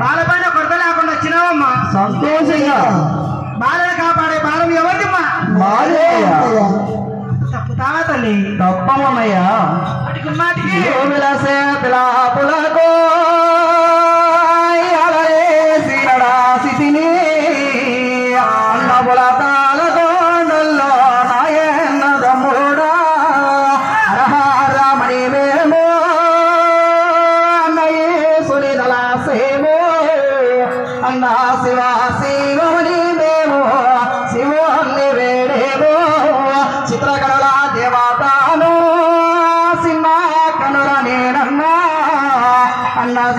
బాలపైన కొరత లేకుండా వచ్చినావమ్మా. సంతోషంగా. బాలను కాపాడే భారం ఎవరిదమ్మా? తప్పుతావా తల్లి? తప్పమ్మయ్యా వాటికి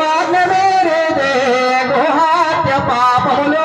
వాగ్న వేరే పాపములో.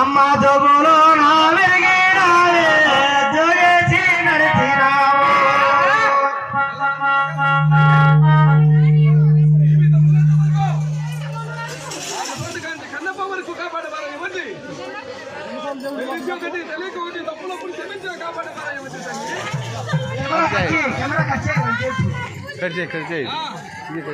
అమ్మ జగులో నా వెలిగినావే జగేసి నడిచినావో కన్నప్ప వరకు